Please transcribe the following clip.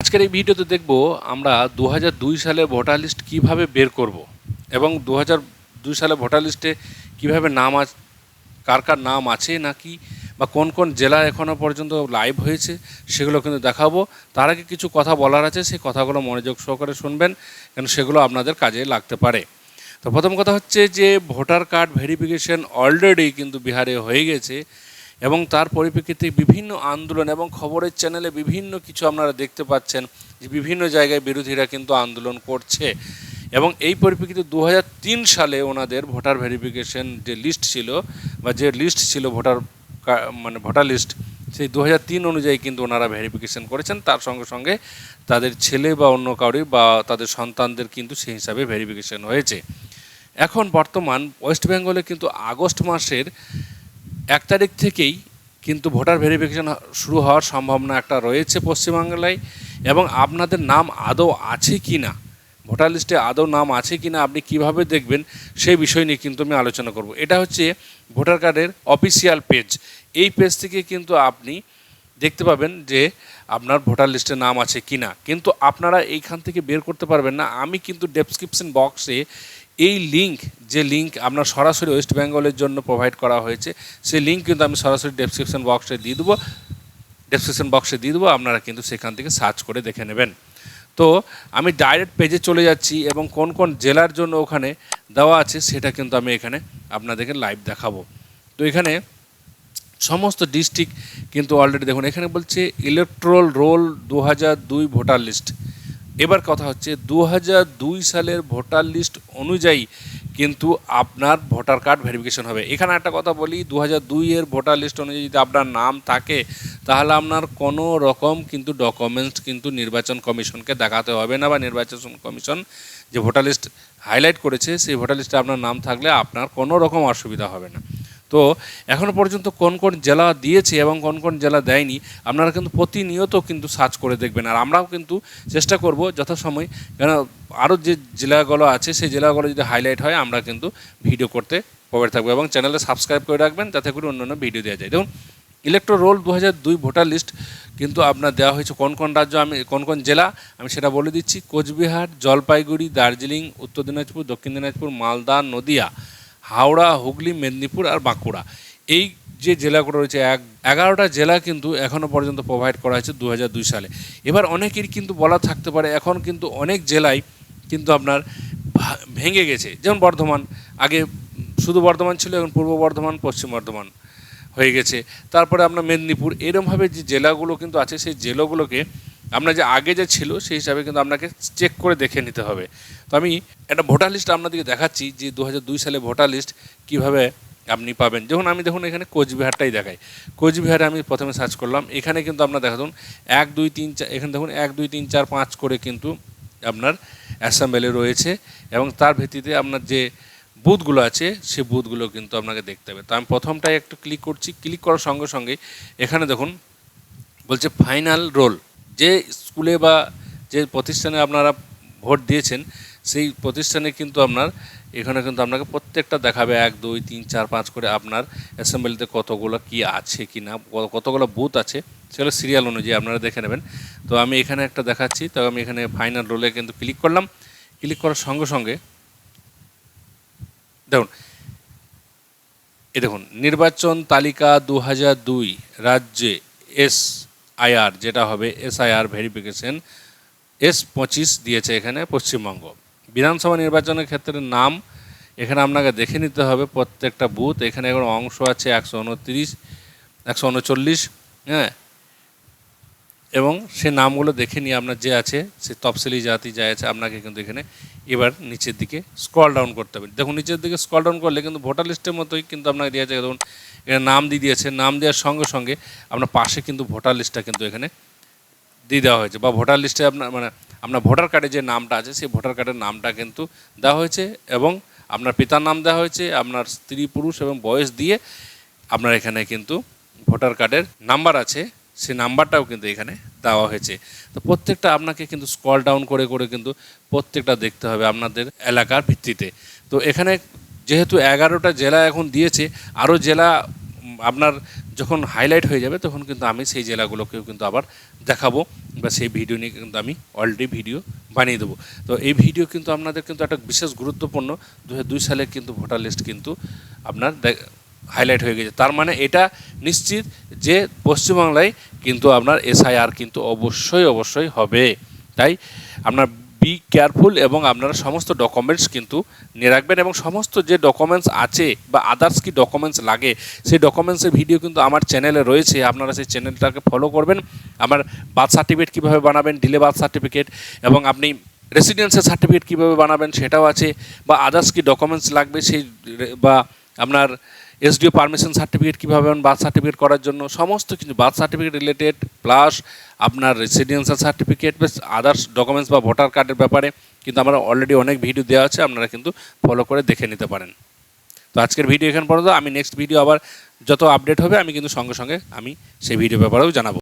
আজকের এই ভিডিওতে দেখব আমরা দু হাজার দুই সালে ভোটার লিস্ট কীভাবে বের করব এবং দু দুই সালে ভোটার লিস্টে কীভাবে নাম আছ কার কার নাম আছে নাকি বা কোন কোন জেলা এখনও পর্যন্ত লাইভ হয়েছে সেগুলো কিন্তু দেখাবো। তার আগে কিছু কথা বলার আছে, সেই কথাগুলো মনোযোগ সহকারে শুনবেন কেন সেগুলো আপনাদের কাজে লাগতে পারে। তো প্রথম কথা হচ্ছে যে ভোটার কার্ড ভেরিফিকেশন অলরেডি কিন্তু বিহারে হয়ে গেছে। এবং তার পরিপ্রেক্ষিতে বিভিন্ন আন্দোলন এবং খবরের চ্যানেলে বিভিন্ন কিছু আপনারা দেখতে পাচ্ছেন যে বিভিন্ন জায়গায় বিরোধীরা কিন্তু আন্দোলন করছে। এবং এই পরিপ্রেক্ষিতে দু হাজার তিন সালে ওনাদের ভোটার ভেরিফিকেশন যে লিস্ট ছিল বা যে লিস্ট ছিল ভোটার মানে ভোটার লিস্ট, সেই দু হাজার তিন অনুযায়ী কিন্তু ওনারা ভেরিফিকেশন করেছেন। তার সঙ্গে সঙ্গে তাদের ছেলে বা অন্য কাউরি বা তাদের সন্তানদের কিন্তু সেই হিসাবে ভেরিফিকেশন হয়েছে। এখন বর্তমান ওয়েস্ট বেঙ্গলে কিন্তু আগস্ট মাসের এক তারিখ থেকেই কিন্তু ভোটার ভেরিফিকেশন শুরু হওয়ার সম্ভাবনা একটা রয়েছে পশ্চিমবাংলায়, এবং আপনাদের নাম আদৌ আছে কি না? ভোটার লিস্টে আদৌ নাম আছে কি না আপনি কীভাবে দেখবেন সেই বিষয় নিয়ে কিন্তু আমি আলোচনা করব। এটা হচ্ছে ভোটার কার্ডের অফিসিয়াল পেজ। এই পেজ থেকে কিন্তু আপনি দেখতে পাবেন যে আপনার ভোটার লিস্টে নাম আছে কি না। কিন্তু আপনারা এইখান থেকে বের করতে পারবেন না। আমি কিন্তু ডেসক্রিপশন বক্সে এই লিঙ্ক যে লিঙ্ক আপনার সরাসরি ওয়েস্ট বেঙ্গলের জন্য প্রোভাইড করা হয়েছে, সেই লিঙ্ক কিন্তু আমি সরাসরি ডেসক্রিপশন বক্সে দিয়ে দেবো। ডেসক্রিপশন বক্সে দিয়ে দেবো, আপনারা কিন্তু সেখান থেকে সার্চ করে দেখে নেবেন। তো আমি ডাইরেক্ট পেজে চলে যাচ্ছি এবং কোন কোন জেলার জন্য ওখানে দেওয়া আছে, সেটা কিন্তু আমি এখানে আপনাদেরকে লাইভ দেখাবো। তো এখানে সমস্ত ডিস্ট্রিক্ট কিন্তু অলরেডি দেখুন, এখানে বলছে ইলেকট্রোল রোল দু হাজার দুই ভোটার লিস্ট এবার কথা হচ্ছে দু হাজার দুই সালের ভোটার লিস্ট অনুযায়ী কিন্তু আপনার ভোটার কার্ড ভেরিফিকেশন হবে। এখানে একটা কথা বলি দু হাজার দুইয়ের ভোটার লিস্ট অনুযায়ী যদি আপনার নাম থাকে, তাহলে আপনার কোনো রকম কিন্তু ডকুমেন্টস কিন্তু নির্বাচন কমিশনকে দেখাতে হবে না বা নির্বাচন কমিশন যে ভোটার লিস্ট হাইলাইট করেছে, সেই ভোটার লিস্টে আপনার নাম থাকলে আপনার কোনো রকম অসুবিধা হবে না। তো এখনও পর্যন্ত কোন কোন জেলা দিয়েছে এবং কোন কোন জেলা দেয়নি, আপনারা কিন্তু প্রতিনিয়ত কিন্তু সার্চ করে দেখবেন। আর আমরাও কিন্তু চেষ্টা করব যথাসময়, কেন আরও যে জেলাগুলো আছে, সেই জেলাগুলো যদি হাইলাইট হয়, আমরা কিন্তু ভিডিও করতে প্রবেশ থাকব এবং চ্যানেলে সাবস্ক্রাইব করে রাখবেন, যাতে করে অন্য অন্য ভিডিও দেওয়া যায়। দেখুন ইলেকট্রো রোল দু দুই ভোটার লিস্ট কিন্তু আপনার দেওয়া হয়েছে কোন কোন রাজ্য, আমি কোন কোন জেলা, আমি সেটা বলে দিচ্ছি। কোচবিহার, জলপাইগুড়ি, দার্জিলিং, উত্তর দিনাজপুর, দক্ষিণ দিনাজপুর, মালদা, নদিয়া। হাওড়া, হুগলি, মেদিনীপুর আর বাঁকুড়া। এই যে জেলাগুলো রয়েছে, এক, এগারোটা জেলা কিন্তু এখনও পর্যন্ত প্রোভাইড করা হয়েছে দু দুই সালে। এবার অনেকের কিন্তু বলা থাকতে পারে, এখন কিন্তু অনেক জেলায় কিন্তু আপনার ভেঙে গেছে। যেমন বর্ধমান, আগে শুধু বর্ধমান ছিল, এখন পূর্ব বর্ধমান, পশ্চিম বর্ধমান হয়ে গেছে। তারপরে আপনার মেদিনীপুর, এরমভাবে যে জেলাগুলো কিন্তু আছে, সেই জেলাগুলোকে আপনার যে আগে যে ছিল, সেই হিসাবে কিন্তু আপনাকে চেক করে দেখে নিতে হবে। তো আমি একটা ভোটার লিস্ট আপনাদেরকে দেখাচ্ছি যে দু হাজার দুই সালে ভোটার লিস্ট কীভাবে আপনি পাবেন। যখন আমি দেখুন এখানে কোচবিহারটাই দেখাই। কোচবিহারে আমি প্রথমে সার্চ করলাম। এখানে কিন্তু আপনার দেখাতুন এক, দুই, তিন, চার, এখানে দেখুন, এক, দুই, তিন, চার, পাঁচ করে কিন্তু আপনার অ্যাসেম্বলি রয়েছে এবং তার ভিত্তিতে আপনার যে বুথগুলো আছে, সে বুথগুলো কিন্তু আপনাকে দেখতে হবে। তো আমি প্রথমটাই একটু ক্লিক করছি। ক্লিক করার সঙ্গে সঙ্গে এখানে দেখুন, বলছে ফাইনাল রোল যে স্কুলে বা যে প্রতিষ্ঠানে আপনারা ভোট দিয়েছেন, সেই প্রতিষ্ঠানে কিন্তু আপনার, এখানে কিন্তু আপনাকে প্রত্যেকটা দেখাবে, এক, দুই, তিন, চার, পাঁচ করে আপনার অ্যাসেম্বলিতে কতগুলো কি আছে কি না কতগুলো বুথ আছে, সেগুলো সিরিয়াল অনুযায়ী আপনারা দেখে নেবেন। তো আমি এখানে একটা দেখাচ্ছি, তো আমি এখানে ফাইনাল রোলে কিন্তু ক্লিক করলাম। ক্লিক করার সঙ্গে সঙ্গে, দেখুন, এ দেখুন, নির্বাচন তালিকা দু হাজার দুই, রাজ্যে এস আইআর, যেটা হবে এস আইআর ভেরিফিকেশন, এস পঁচিশ দিয়েছে এখানে পশ্চিমবঙ্গ। বিধানসভা নির্বাচনের ক্ষেত্রে নাম এখানে আপনাকে দেখে নিতে হবে প্রত্যেকটা বুথ। এখানে এখন অংশ আছে একশো উনত্রিশ, একশো উনচল্লিশ হ্যাঁ? এবং সে নামগুলো দেখে নিয়ে আপনার যে আছে, সে তফসিলি জাতি যা আছে, আপনাকে কিন্তু এখানে এবার নিচের দিকে স্ক্রল ডাউন করতে হবে। দেখুন, নিচের দিকে স্ক্রল ডাউন করলে কিন্তু ভোটার লিস্টের মতোই কিন্তু আপনাকে দেওয়া আছে ধরুন, এখানে নাম দিয়ে দিয়েছে, নাম দেওয়ার সঙ্গে সঙ্গে আপনার পাশে কিন্তু ভোটার লিস্টটা কিন্তু এখানে দিয়ে দেওয়া হয়েছে। বা ভোটার লিস্টে আপনার মানে আপনার ভোটার কার্ডে যে নামটা আছে, সেই ভোটার কার্ডের নামটা কিন্তু দেওয়া হয়েছে এবং আপনার পিতার নাম দেওয়া হয়েছে, আপনার স্ত্রী, পুরুষ এবং বয়স দিয়ে আপনার এখানে কিন্তু ভোটার কার্ডের নাম্বার আছে। সেই নাম্বারটাও কিন্তু এখানে দেওয়া হয়েছে। তো প্রত্যেকটা আপনাকে কিন্তু স্কল ডাউন করে করে কিন্তু প্রত্যেকটা দেখতে হবে আপনাদের এলাকার ভিত্তিতে। তো এখানে যেহেতু এগারোটা জেলা এখন দিয়েছে, আরও জেলা আপনার যখন হাইলাইট হয়ে যাবে তখন কিন্তু আমি সেই জেলাগুলোকেও কিন্তু আবার দেখাবো বা সেই ভিডিও নিয়ে কিন্তু আমি অলরেডি ভিডিও বানিয়ে দেবো। তো এই ভিডিও কিন্তু আপনাদের কিন্তু একটা বিশেষ গুরুত্বপূর্ণ। দু সালে কিন্তু ভোটার লিস্ট কিন্তু আপনার হাইলাইট হয়ে গেছে। তার মানে এটা নিশ্চিত যে পশ্চিমবাংলায় কিন্তু আপনার এসআইআর কিন্তু অবশ্যই অবশ্যই হবে। তাই আপনার বি কেয়ারফুল এবং আপনারা সমস্ত ডকুমেন্টস কিন্তু নিয়ে রাখবেন এবং সমস্ত যে ডকুমেন্টস আছে বা আদার্স কি ডকুমেন্টস লাগে, সেই ডকুমেন্টসের ভিডিও কিন্তু আমার চ্যানেলে রয়েছে। আপনারা সেই চ্যানেলটাকে ফলো করবেন। আমার বার্থ সার্টিফিকেট কীভাবে বানাবেন ডিলে বার্থ সার্টিফিকেট এবং আপনি রেসিডেন্সিয়াল সার্টিফিকেট কীভাবে বানাবেন সেটাও আছে বা আদার্স কি ডকুমেন্টস লাগবে সেই, বা আপনার এসডিও পারমিশন সার্টিফিকেট কীভাবে বার্থ সার্টিফিকেট করার জন্য, সমস্ত কিছু বার্থ সার্টিফিকেট রিলেটেড প্লাস আপনার residential certificate plus others documents বা ভোটার কার্ডের ব্যাপারে, কিন্তু আমরা অলরেডি অনেক ভিডিও দেওয়া আছে, আপনারা কিন্তু ফলো করে দেখে নিতে পারেন। তো আজকের ভিডিও এখানে পর্যন্ত, আমি নেক্সট ভিডিও আবার যত আপডেট হবে, আমি কিন্তু সঙ্গে সঙ্গে আমি সেই ভিডিও ব্যাপারেও জানাব।